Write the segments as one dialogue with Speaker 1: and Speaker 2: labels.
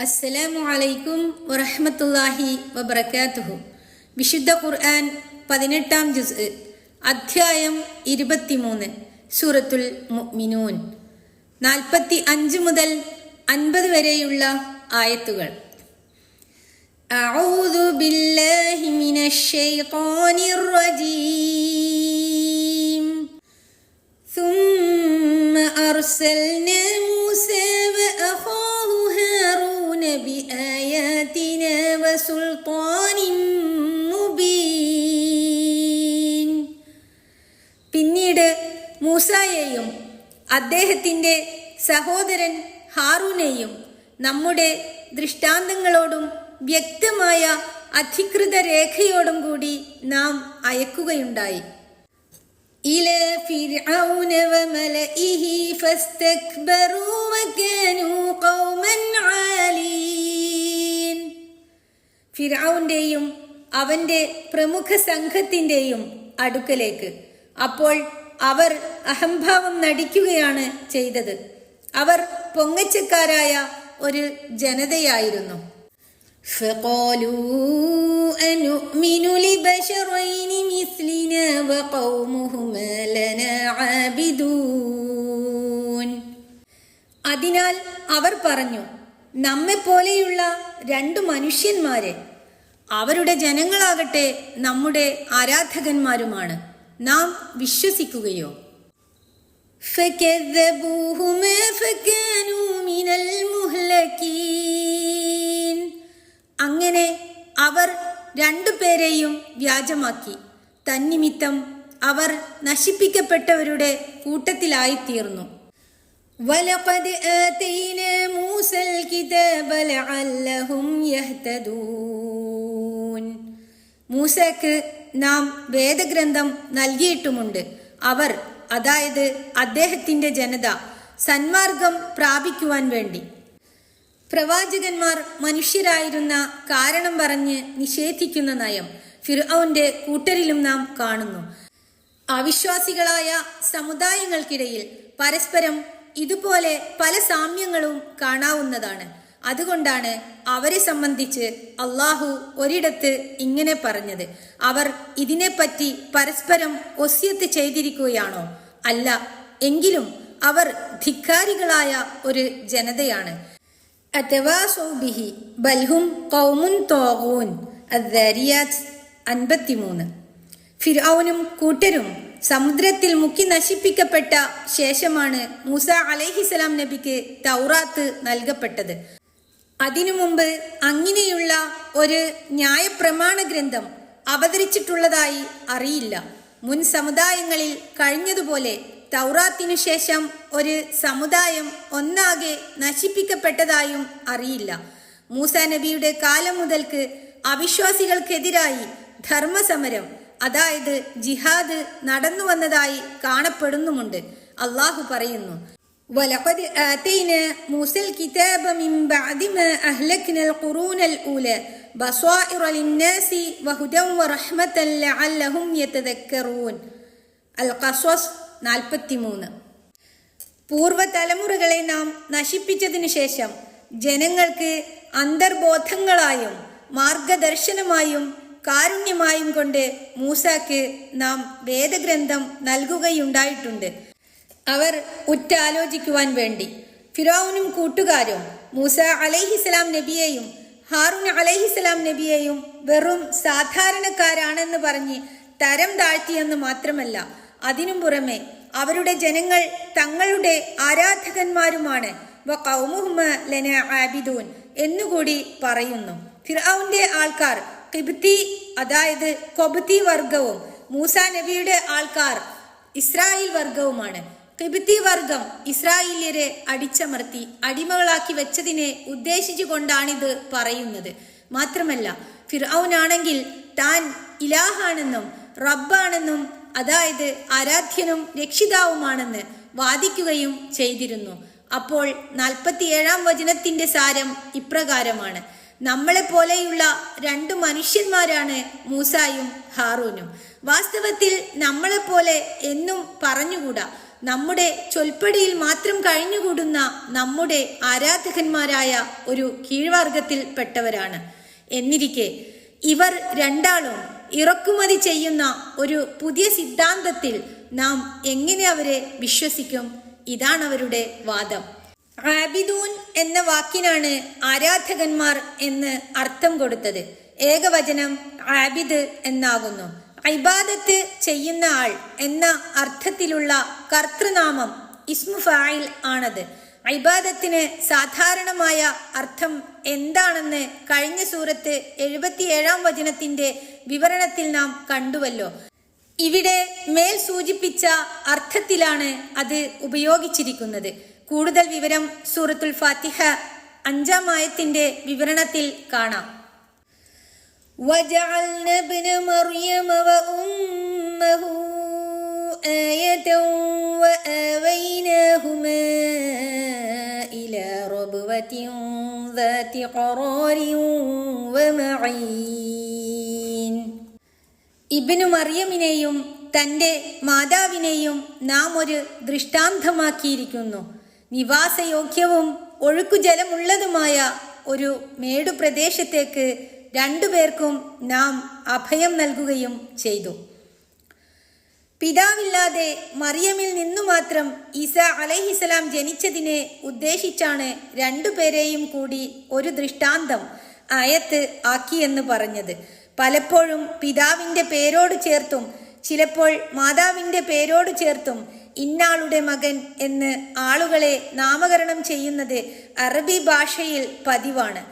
Speaker 1: അസ്സലാമു അലൈക്കും വറഹ്മത്തുള്ളാഹി വബറകാതുഹു വിശുദ്ധ ഖുർആൻ പതിനെട്ടാം ജുസ് അധ്യായം ഇരുപത്തിമൂന്ന് സൂറത്തുൽ മുഅ്മിനൂൻ നാൽപ്പത്തി അഞ്ച് മുതൽ അൻപത് വരെയുള്ള ആയത്തുകൾ أعوذ بالله من الشيطان الرجيم ثم أرسلنا موسى وأخاه هارون بآياتنا وسلطان مبين പിന്നീട് മൂസായെയും അദ്ദേഹത്തിൻ്റെ സഹോദരൻ ഹാറൂനെയും നമ്മുടെ ദൃഷ്ടാന്തങ്ങളോടും വ്യക്തമായ അധികൃത രേഖയോടും കൂടി നാം അയക്കുകയുണ്ടായി إلى فرعون وملئه فاستكبروا وكانوا قوما عالين ഫിറൌന്റെയും അവന്റെ പ്രമുഖ സംഘത്തിന്റെയും അടുക്കലേക്ക് അപ്പോൾ അവർ അഹംഭാവം നടിക്കുകയാണ് ചെയ്തത് അവർ പൊങ്ങച്ചക്കാരായ ഒരു ജനതയായിരുന്നു فقالوا أنؤمن لبشرين مثلنا وقومهما لنا عابدون അതിനാൽ അവർ പറഞ്ഞു നമ്മെപ്പോലെയുള്ള രണ്ടു മനുഷ്യന്മാരെ അവരുടെ ജനങ്ങളാകട്ടെ നമ്മുടെ ആരാധകന്മാരുമാണ് നാം വിശ്വസിക്കുകയോ فكذبوهما فكانوا من المهلكين അങ്ങനെ അവർ രണ്ടുപേരെയും വ്യാജമാക്കി തന്നിമിത്തം അവർ നശിപ്പിക്കപ്പെട്ടവരുടെ കൂട്ടത്തിലായിത്തീർന്നു ولقد آتينا موسى الكتاب لعلهم يهتدون മൂസക്ക് നാം വേദഗ്രന്ഥം നൽകിയിട്ടുമുണ്ട് അവർ അതായത് അദ്ദേഹത്തിന്റെ ജനത സന്മാർഗം പ്രാപിക്കുവാൻ വേണ്ടി പ്രവാചകന്മാർ മനുഷ്യരായിരുന്ന കാരണം പറഞ്ഞ് നിഷേധിക്കുന്ന നയം ഫിർഔന്റെ കൂട്ടരിലും നാം കാണുന്നു. അവിശ്വാസികളായ സമുദായങ്ങൾക്കിടയിൽ പരസ്പരം ഇതുപോലെ പല സാമ്യങ്ങളും കാണാവുന്നതാണ്. അതുകൊണ്ടാണ് അവരെ സംബന്ധിച്ച് അള്ളാഹു ഒരിടത്ത് ഇങ്ങനെ പറഞ്ഞത്. അവർ ഇതിനെപ്പറ്റി പരസ്പരം ഒസ്യത്ത് ചെയ്തിരിക്കുകയാണോ? അല്ല എങ്കിലും അവർ ധിക്കാരികളായ ഒരു ജനതയാണ്. അറ്റവാസോബിഹി ബൽഹും കൗമുൻ തോകൂൻ അദ്ദാരിയാത്ത് അൻപത്തിമൂന്ന്. ഫിർഔനും കൂട്ടരും സമുദ്രത്തിൽ മുക്കി നശിപ്പിക്കപ്പെട്ട ശേഷമാണ് മൂസ അലൈഹിസലാം നബിക്ക് തൗറാത്ത് നൽകപ്പെട്ടത്. അതിനു മുമ്പ് അങ്ങനെയുള്ള ഒരു ന്യായപ്രമാണ ഗ്രന്ഥം അവതരിച്ചിട്ടുള്ളതായി അറിയില്ല. മുൻ സമുദായങ്ങളിൽ കഴിഞ്ഞതുപോലെ തൗറാത്തിനു ശേഷം ഒരു സമുദായം ഒന്നാകെ നശിപ്പിക്കപ്പെട്ടതായും അറിയില്ല മൂസ നബിയുടെ കാലം മുതൽക്ക് അവിശ്വാസികൾക്കെതിരായി ധർമ്മസമരം അതായത് ജിഹാദ് നടന്നു വന്നതായി കാണപ്പെടുന്നുമുണ്ട് അള്ളാഹു പറയുന്നു ولقد آتينا موسى الكتاب من بعد ما أهلكنا القرون الأولى بصائر للناس وهدى ورحمة لعلهم يتذكرون القصص 43 പൂർവതലമുറകളെ നാം നശിപ്പിച്ചതിനു ശേഷം ജനങ്ങൾക്ക് അന്തർബോധങ്ങളായും മാർഗദർശനമായും കാരുണ്യമായും കൊണ്ട് മൂസാക്ക് നാം വേദഗ്രന്ഥം നൽകുകയുണ്ടായിട്ടുണ്ട്. അവർ ഉറ്റാലോചിക്കുവാൻ വേണ്ടി. ഫിറോവിനും കൂട്ടുകാരും മൂസ അലൈഹിസ്ലാം നബിയെയും ഹാറൂൻ അലൈഹിസ്ലാം നബിയെയും വെറും സാധാരണക്കാരാണെന്ന് പറഞ്ഞ് തരം താഴ്ത്തിയെന്ന് മാത്രമല്ല അതിനും പുറമെ അവരുടെ ജനങ്ങൾ തങ്ങളുടെ ആരാധകന്മാരുമാണ്. എന്നുകൂടി പറയുന്നു. ഫിറൌന്റെ ആൾക്കാർ കിബ്തി അതായത് കൊബ്തി വർഗവും മൂസ നബിയുടെ ആൾക്കാർ ഇസ്രായേൽ വർഗവുമാണ്. കിബിത്തി വർഗം ഇസ്രായേലിയരെ അടിച്ചമർത്തി അടിമകളാക്കി വെച്ചതിനെ ഉദ്ദേശിച്ചു കൊണ്ടാണിത് പറയുന്നത്. മാത്രമല്ല ഫിറൌനാണെങ്കിൽ താൻ ഇലാഹാണെന്നും റബ്ബാണെന്നും അതായത് ആരാധ്യനും രക്ഷിതാവുമാണെന്ന് വാദിക്കുകയും ചെയ്തിരുന്നു. അപ്പോൾ നാൽപ്പത്തിയേഴാം വചനത്തിന്റെ സാരം ഇപ്രകാരമാണ്. നമ്മളെ പോലെയുള്ള രണ്ട് മനുഷ്യന്മാരാണ് മൂസായും ഹാറൂനും. വാസ്തവത്തിൽ നമ്മളെ പോലെ എന്നും പറഞ്ഞുകൂടാ. നമ്മുടെ ചൊൽപ്പടിയിൽ മാത്രം കഴിഞ്ഞുകൂടുന്ന നമ്മുടെ ആരാധകന്മാരായ ഒരു കീഴ്വർഗത്തിൽ പെട്ടവരാണ് എന്നിരിക്കെ ഇവർ രണ്ടാളും ഇറക്കുമതി ചെയ്യുന്ന ഒരു പുതിയ സിദ്ധാന്തത്തിൽ നാം എങ്ങനെ അവരെ വിശ്വസിക്കും? ഇതാണ് അവരുടെ വാദം. ആബിദൂൻ എന്ന വാക്കിനാണ് ആരാധകന്മാർ എന്ന് അർത്ഥം കൊടുത്തത്. ഏകവചനം ആബിദ് എന്നാകുന്നു. ഇബാദത്ത് ചെയ്യുന്ന ആൾ എന്ന അർത്ഥത്തിലുള്ള കർത്തൃനാമം ഇസ്മുഫായിൽ ആണത്. ഇബാദത്തിന് സാധാരണമായ അർത്ഥം എന്താണെന്ന് കഴിഞ്ഞ സൂറത്ത് എഴുപത്തിയേഴാം വചനത്തിന്റെ വിവരണത്തിൽ നാം കണ്ടുവല്ലോ ഇവിടെ മേൽ സൂചിപ്പിച്ച അർത്ഥത്തിലാണ് അത് ഉപയോഗിച്ചിരിക്കുന്നത് കൂടുതൽ വിവരം സൂറത്തുൽ ഫാത്തിഹ അഞ്ചാം ആയത്തിന്റെ വിവരണത്തിൽ കാണാം وجعلنا ابن مريم وأمه آية وآويناهما إلى ربوة ذات قرار ومعين ഇബിനു മറിയമിനെയും തന്റെ മാതാവിനെയും നാം ഒരു ദൃഷ്ടാന്തമാക്കിയിരിക്കുന്നു നിവാസയോഗ്യവും ഒഴുക്കുജലമുള്ളതുമായ ഒരു മേടുപ്രദേശത്തേക്ക് രണ്ടുപേർക്കും നാം അഭയം നൽകുകയും ചെയ്തു പിതാവില്ലാതെ മറിയമിൽ നിന്നു മാത്രം ഈസ അലഹിസലാം ജനിച്ചതിനെ ഉദ്ദേശിച്ചാണ് രണ്ടുപേരെയും കൂടി ഒരു ദൃഷ്ടാന്തം ആയത്ത് ആക്കിയെന്ന് പറഞ്ഞത്. പലപ്പോഴും പിതാവിന്റെ പേരോട് ചേർത്തും ചിലപ്പോൾ മാതാവിന്റെ പേരോട് ചേർത്തും ഇന്നാളുടെ മകൻ എന്ന് ആളുകളെ നാമകരണം ചെയ്യുന്നത് അറബി ഭാഷയിൽ പതിവാണ്.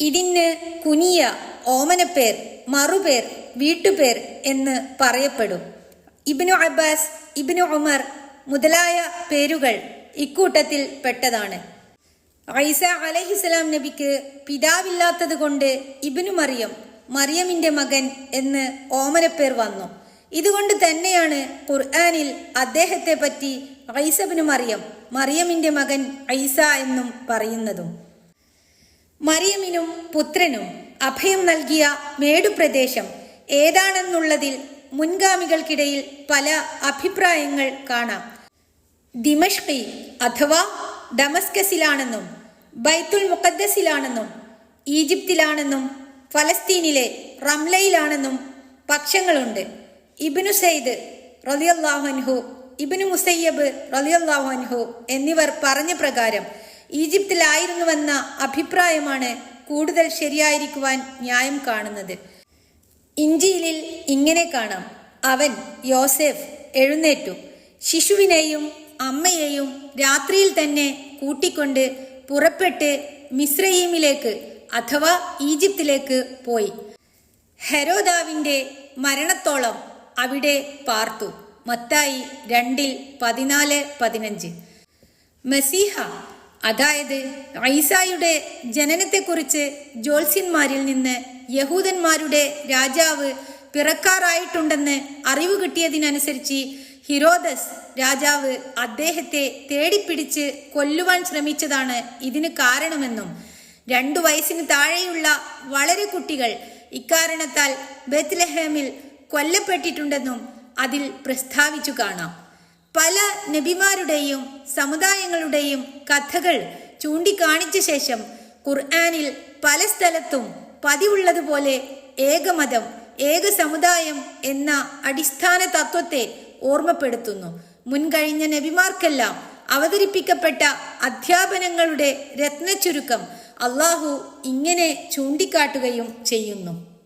Speaker 1: ഇതിന് കുനിയ ഓമനപ്പേർ മറുപേർ വീട്ടുപേർ എന്ന് പറയപ്പെടും. ഇബിനു അബ്ബാസ് ഇബ്നു ഉമർ മുതലായ പേരുകൾ ഇക്കൂട്ടത്തിൽ പെട്ടതാണ്. ഐസ അലഹിസ്ലാം നബിക്ക് പിതാവില്ലാത്തത് കൊണ്ട് ഇബിനു മറിയം മറിയമിന്റെ മകൻ എന്ന് ഓമനപ്പേർ വന്നു. ഇതുകൊണ്ട് തന്നെയാണ് ഖുർആാനിൽ അദ്ദേഹത്തെ പറ്റി ഐസബിന് മറിയം മറിയമിന്റെ മകൻ ഐസ എന്നും പറയുന്നതും. മറിയമിനും പുത്രനും അഭയം നൽകിയ മേടുപ്രദേശം ഏതാണെന്നുള്ളതിൽ മുൻഗാമികൾക്കിടയിൽ പല അഭിപ്രായങ്ങൾ കാണാം. ദിമഷ്കി അഥവാ ഡമസ്കസിലാണെന്നും ബൈത്തുൽ മുഖദ്ദസിലാണെന്നും ഈജിപ്തിലാണെന്നും ഫലസ്തീനിലെ റംലയിലാണെന്നും പക്ഷങ്ങളുണ്ട്. ഇബിനു സയ്ദ് റലിയല്ലാഹുൻഹു ഇബിനു മുസയ്യബ് റലിയല്ലാഹുൻഹു എന്നിവർ പറഞ്ഞ പ്രകാരം ഈജിപ്തിലായിരുന്നുവെന്ന അഭിപ്രായമാണ് കൂടുതൽ ശരിയായിരിക്കുവാൻ ന്യായം കാണുന്നത്. ഇഞ്ചിയിലിൽ ഇങ്ങനെ കാണാം. അവൻ യോസെഫ് എഴുന്നേറ്റു. ശിശുവിനെയും അമ്മയെയും രാത്രിയിൽ തന്നെ കൂട്ടിക്കൊണ്ട് പുറപ്പെട്ട് മിശ്രയീമിലേക്ക് അഥവാ ഈജിപ്തിലേക്ക് പോയി. ഹെരോദാവിന്റെ മരണത്തോളം അവിടെ പാർത്തു. മത്തായി രണ്ടിൽ പതിനാല് പതിനഞ്ച്. മെസീഹ അതായത് ഐസായുടെ ജനനത്തെക്കുറിച്ച് ജ്യോത്സ്യന്മാരിൽ നിന്ന് യഹൂദന്മാരുടെ രാജാവ് പിറക്കാറായിട്ടുണ്ടെന്ന് അറിവ് കിട്ടിയതിനനുസരിച്ച് ഹിരോദസ് രാജാവ് അദ്ദേഹത്തെ തേടിപ്പിടിച്ച് കൊല്ലുവാൻ ശ്രമിച്ചതാണ് ഇതിന് കാരണമെന്നും രണ്ടു വയസ്സിന് താഴെയുള്ള വളരെ കുട്ടികൾ ഇക്കാരണത്താൽ ബത്ലഹേമിൽ കൊല്ലപ്പെട്ടിട്ടുണ്ടെന്നും അതിൽ പ്രസ്താവിച്ചു കാണാം. പല നബിമാരുടെയും സമുദായങ്ങളുടെയും കഥകൾ ചൂണ്ടിക്കാണിച്ച ശേഷം ഖുർആാനിൽ പല സ്ഥലത്തും പതിവുള്ളതുപോലെ ഏകമതം ഏക സമുദായം എന്ന അടിസ്ഥാന തത്വത്തെ ഓർമ്മപ്പെടുത്തുന്നു. മുൻകഴിഞ്ഞ നബിമാർക്കെല്ലാം അവതരിപ്പിക്കപ്പെട്ട അധ്യാപനങ്ങളുടെ രത്നച്ചുരുക്കം അള്ളാഹു ഇങ്ങനെ ചൂണ്ടിക്കാട്ടുകയും ചെയ്യുന്നു.